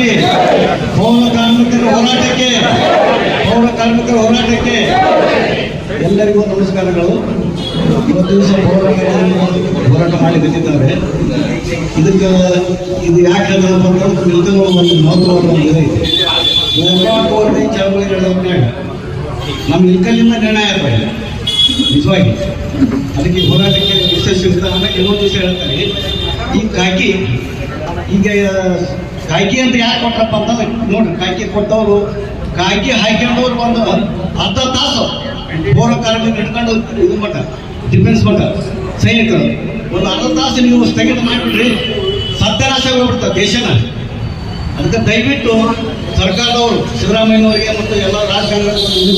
ಹೋರಾಟಕ್ಕೆ, ಪೌರ ಕಾರ್ಮಿಕರ ಹೋರಾಟಕ್ಕೆ, ಪೌರ ಕಾರ್ಮಿಕರ ಹೋರಾಟಕ್ಕೆ ಎಲ್ಲರಿಗೂ ನಮಸ್ಕಾರಗಳು. ಇವತ್ತು ದಿವಸ ಪೌರ ಹೋರಾಟ ಮಾಡಿ ಬಂದಿದ್ದಾರೆ ಇದಕ್ಕೆ, ಇದು ಯಾಕೆ ನಿಲ್ಕಲ್ ಒಂದು ಚಳವಳಿ ನಡೆದವ್ರನ್ಯಾಗ ನಮ್ಮ ಇಲ್ಕಲ್ಲಿಂದ ನಿರ್ಣಯ ಇಲ್ಲ ನಿಜವಾಗಿ. ಅದಕ್ಕೆ ಹೋರಾಟಕ್ಕೆ ವಿಶೇಷ ವಿಧಾನ, ಇನ್ನೊಂದು ದಿವಸ ಹೇಳ್ತಾರೆ. ಈ ಈಗ ಕಾಕಿ ಅಂತ ಯಾಕೆ ಕೊಟ್ರಪ್ಪ ಅಂತಂದ್ರೆ, ನೋಡ್ರಿ, ಕಾಯ್ಕಿ ಕೊಟ್ಟವರು, ಕಾಯ್ಕಿ ಹಾಕ್ಕೊಂಡವ್ರು ಒಂದು ಅರ್ಧ ತಾಸು ಪೂರ್ವ ಕಾರ್ಮಿಕ ಹಿಡ್ಕೊಂಡು ಇದು ಮಟ್ಟ ಡಿಫೆನ್ಸ್ ಮಟ್ಟ, ಸೈನಿಕರು. ಒಂದು ಅರ್ಧ ತಾಸು ನೀವು ಸ್ಥಗಿತ ಮಾಡಿಬಿಟ್ರಿ ಸತ್ಯನಾಶ ಹೋಗ್ಬಿಡ್ತಾರೆ ದೇಶನ. ಅದಕ್ಕೆ ದಯವಿಟ್ಟು ಸರ್ಕಾರದವರು, ಸಿದ್ದರಾಮಯ್ಯನವರಿಗೆ ಮತ್ತು ಎಲ್ಲ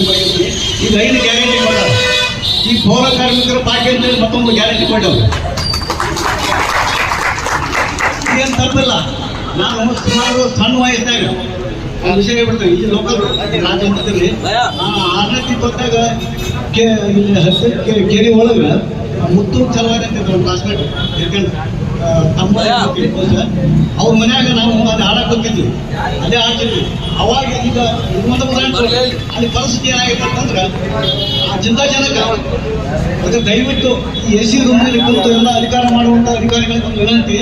ಮಾಡಿರ್ತೀನಿ ಈಗ ಐದು ಗ್ಯಾರಂಟಿ ಕೊಟ್ಟಾರ. ಈ ಪೌರ ಕಾರ್ಮಿಕರ ಅಂತ ಅಂತೇಳಿ ಮತ್ತೊಂದು ಗ್ಯಾರಂಟಿ ಕೊಟ್ಟವ್ರು. ಏನು ತಪ್ಪಿಲ್ಲ. ನಾನು ಸುಮಾರು ಸಣ್ಣ ವಯಸ್ಸಾಗ ಒಂದು ವಿಷಯ ಹೇಳ್ಬಿಡ್ತೇವೆ ಈ ಲೋಕಲ್ ರಾಜ್ಯ ಮಟ್ಟದಲ್ಲಿ ಆರನೇ ತಿಪ್ಪತ್ತಾಗ ಇಲ್ಲಿ ಕೆರೆ ಒಳಗೆ ಮುತ್ತು ಚಲವಾದ ಅಂತ ನಮ್ಮ ಕ್ಲಾಸ್ಮೇಟ್ ಯಾಕಂದ್ರೆ ತಮ್ಮ ಅವ್ರ ಮನ್ಯಾಗ ನಾವು ಅದು ಹಾಡಕ್ಕೆ ಹೋಗಿದ್ವಿ ಅದೇ ಹಾಡ್ತಿದ್ವಿ. ಅವಾಗ ಈಗ ಇನ್ನೊಂದು ಉದಾಹರಣೆ ಅಲ್ಲಿ ಪರಿಸ್ಥಿತಿ ಏನಾಗಿತ್ತು ಅಂತಂದ್ರೆ ಆ ಜಿಲ್ಲಾ ಜನಕ ಅದು ದಯವಿಟ್ಟು ಈ ಎ ಸಿ ರೂಮ್ನಲ್ಲಿ ಕುಂತು ಎಲ್ಲ ಅಧಿಕಾರ ಮಾಡುವಂಥ ಅಧಿಕಾರಿಗಳಿಗೆ ಒಂದು ವಿನಂತಿ.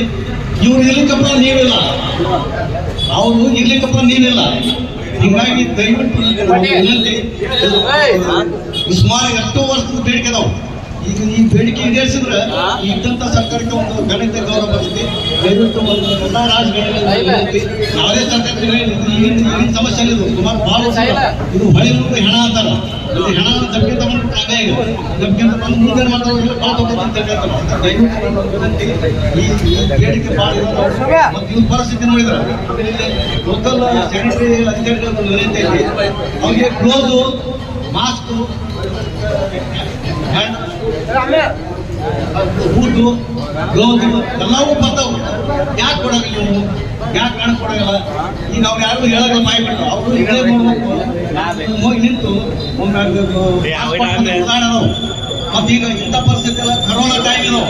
ಇವ್ರು ಇರ್ಲಿಕ್ಕಪ್ಪ ನೀವಿಲ್ಲ. ಅವರು ಇರ್ಲಿಕ್ಕಪ್ಪ ನೀವಿಲ್ಲ. ಹಿಂಗಾಗಿ ದಯವಿಟ್ಟು ವಿನಂತಿ. ಸುಮಾರು ಎಷ್ಟೋ ವರ್ಷದ ಬೇಡಿಕೆ ಅದಾವು. ಈಗ ಈ ಬೇಡಿಕೆ ಈಡೇರಿಸಿದ್ರೆ ಇದ್ದಂಥ ಸರ್ಕಾರಕ್ಕೆ ಒಂದು ಗಣಿತ ಗೌರವ ಬರ್ತೈತಿ ದಯವಿಟ್ಟು ಒಂದು ಎಲ್ಲ ರಾಜ್ಯಗಳಲ್ಲಿ ಯಾವುದೇ ಸರ್ಕಾರದಲ್ಲಿ ಏನು ಸಮಸ್ಯೆ ಇದು ಸುಮಾರು ಭಾಳ ಇದು ಹೊಳೆ ಮುಂದೆ ಹೆಣ ಅಂತಾರ. ಇದು ಹೆಣ ಜಪ್ಗೆ ಹಂಗೆ? ಈಗ ಜಪ್ಗೆ ಮುಂದೆ ಭಾಳ ದಯವಿಟ್ಟು ಈ ಬೇಡಿಕೆ ಭಾಳ ಮತ್ತು ಇವ್ರ ಪರಿಸ್ಥಿತಿ ನೋಡಿದ್ರೆ ಲೋಕಲ್ ಸೆಕ್ರೆಟರಿ ಅಧಿಕಾರಿಗಳ ವಿನಂತಿ ಅವ್ರಿಗೆ ಕ್ಲೋಸು ಮಾಸ್ಕು ಬೂಟು ಗ್ಲೌಸು ಎಲ್ಲವೂ ಬರ್ತಾವು. ಯಾಕೆ ಕೊಡಂಗಿಲ್ಲ ನೀವು? ಯಾಕೆ ಕಾಣ ಕೊಡೋಲ್ಲ ಈಗ ಅವ್ರು ಯಾರು ಹೇಳೋಲ್ಲ ಬಾಯಿ ಬಿಟ್ಟು ಅವರು ಹೇಳೇ ಮಾಡ್ಬೇಕು ಹೋಗಿ ನಿಂತು ಒಮ್ಮೆ ಮತ್ತೆ ಈಗ ಇಂಥ ಪರಿಸ್ಥಿತಿ ಎಲ್ಲ ಕರೋನಾ ಟೈಮ್ ಇದು.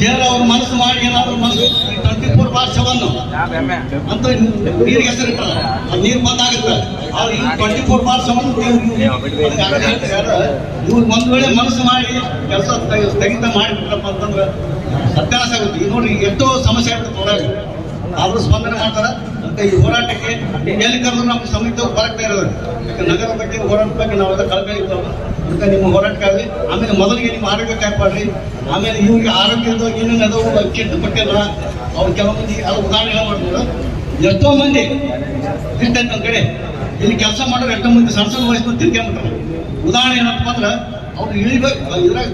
ಜೇಲ ಅವ್ರ ಮನಸ್ಸು ಮಾಡಿ ಏನಾದ್ರು ಮನಸ್ಸು ಟ್ವೆಂಟಿ ಭಾಷವನ್ನು ಅಂತ ನೀರಿಗೆ ಹೆಸರಿಟ್ಟಾರ. ಅದು ನೀರು ಬಂದಾಗುತ್ತೆ. ಅವ್ರು ಈ ಟ್ವೆಂಟಿ ಫೋರ್ ಭಾಷವನ್ನು ಇವ್ರು ಒಂದ್ ವೇಳೆ ಮನಸ್ಸು ಮಾಡಿ ಕೆಲಸ ಸ್ಥಗಿತ ಮಾಡಿಬಿಟ್ರಪ್ಪ ಅಂತಂದ್ರೆ ಸತ್ಯಾಸ ಆಗುತ್ತೆ. ಈಗ ನೋಡ್ರಿ, ಎಷ್ಟೋ ಸಮಸ್ಯೆ ಆಗುತ್ತೆ ಹೊರಗೆ ಅವರು ಸ್ಪಂದನೆ ಮಾಡ್ತಾರ. ಅಂತ ಈ ಹೋರಾಟಕ್ಕೆ ಎಲ್ಲಿ ಕರೆದ್ರು ನಮ್ಮ ಸಮಿತಿ ಬರಕ್ತಾ ಇರೋದು ನಗರ ಬಗ್ಗೆ ಹೋರಾಟ ಬಗ್ಗೆ ನಾವೆಲ್ಲ ಕಳ್ಕಳಿ ಅದಕ್ಕೆ ನಿಮ್ಮ ಹೋರಾಟಕ್ಕಾಗಲಿ, ಆಮೇಲೆ ಮೊದಲಿಗೆ ನಿಮ್ಮ ಆರೋಗ್ಯ ಕಾಪಾಡ್ರಿ. ಆಮೇಲೆ ಇವ್ರಿಗೆ ಆರೋಗ್ಯದ ಏನೇನು ಅದಾವು ಕೆಟ್ಟು ಪಟ್ಟಿಲ್ಲ ಅವ್ರು ಕೆಲವು ಮಂದಿ ಅದು ಉದಾಹರಣೆ ಮಾಡ್ಬೋದು. ಎಷ್ಟೋ ಮಂದಿ ಇರ್ತೈತೆ ನಮ್ಮ ಕಡೆ, ಇಲ್ಲಿ ಕೆಲಸ ಮಾಡೋರು ಎಷ್ಟೋ ಮಂದಿ ಸಣ್ಣ ಸಣ್ಣ ವಯಸ್ಸು ತಿರ್ಕೊಂಡ್ಬಿಟ್ರೆ ಉದಾಹರಣೆ ಏನಪ್ಪ ಅಂದ್ರೆ, ಅವ್ರು ಇಳಿಬೇಕು ಇದ್ರಾಗ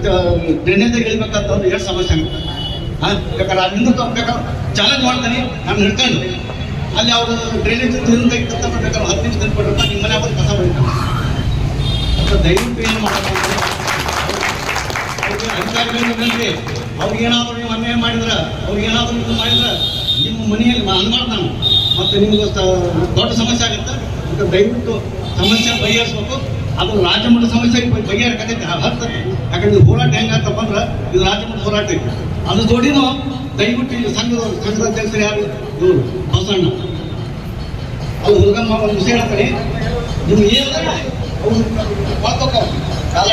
ಡ್ರೈನೇಜಾಗ ಇಳಿಬೇಕಂತಂದ್ರೆ ಎಷ್ಟು ಸಮಸ್ಯೆ ಆಗುತ್ತೆ. ಹಾಂ ಬೇಕಾದ್ರೆ ಅಲ್ಲಿಂದ ಬೇಕಾದ್ರೆ ಚಾಲೆಂಜ್ ಮಾಡ್ತಾನೆ, ನಾನು ಹಿಡ್ಕೊಂಡು. ಅಲ್ಲಿ ಅವರು ಡ್ರೈನೇಜ್ ಬೇಕಾದ್ರೆ ಅಂತ ದಯವಿಟ್ಟು ಏನು ಮಾಡಬೇಕು ವಿನಂತಿ ಅವ್ರಿಗೆ ಏನಾದರೂ ನೀವು ಅನ್ಯಾಯ ಮಾಡಿದ್ರೆ, ಅವ್ರಿಗೆ ಏನಾದರೂ ಇದು ಮಾಡಿದ್ರೆ ನಿಮ್ಮ ಮನೆಯಲ್ಲಿ ನಾನು. ಮತ್ತು ನಿಮ್ಗೆ ದೊಡ್ಡ ಸಮಸ್ಯೆ ಆಗುತ್ತೆ. ಮತ್ತು ದಯವಿಟ್ಟು ಸಮಸ್ಯೆ ಬಗೆಹರಿಸ್ಬೇಕು. ಅದು ರಾಜ್ಯಮಟ್ಟದ ಸಮಸ್ಯೆಗೆ ಸಮಸ್ಯೆ ಬಗೆಹರಿಕತೈತಿ. ಹತ್ತೈತಿ ಯಾಕಂದ್ರೆ ಇದು ಹೋರಾಟ ಹೆಂಗಾತಪ್ಪ ಅಂದ್ರೆ ಇದು ರಾಜ್ಯಮಟ್ಟದ ಹೋರಾಟ ಐತಿ. ಅದು ಜೋಡಿನೂ ದಯವಿಟ್ಟು ಇಲ್ಲಿ ಸಂಘದ ಸಂಘದ ಅಧ್ಯಕ್ಷರು ಯಾರು? ಇವರು ಬಸಣ್ಣ ಅದು ಹುಡುಗಮ್ಮ ಒಂದು ವಿಷಯ ಹೇಳ್ತಾರೆ ನೀವು ಏನು ಮಾಡ್ಕೋತಾವ ಕಾಲ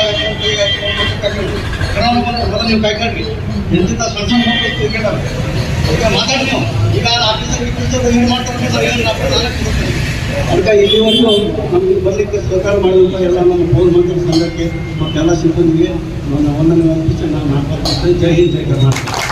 ಮಾಡ್ತಾರೆ ಏನು ನಮಗೆ ಬರಲಿಕ್ಕೆ ಸಹಕಾರ ಎಲ್ಲ ನಮ್ಮ ಫೋನ್ ಮಂತ್ರಿ ಸಂಘಕ್ಕೆ ಮತ್ತೆಲ್ಲ ಸಿಬ್ಬಂದಿಗೆ ನನ್ನ ಒಂದನೇ ಅರ್ಪಿಸಿ ನಾನು ಮಾತಾಡ್ತೀನಿ ಜೈ ಹಿಂದ್ ಜೈ ಕರ್ನಾಟಕ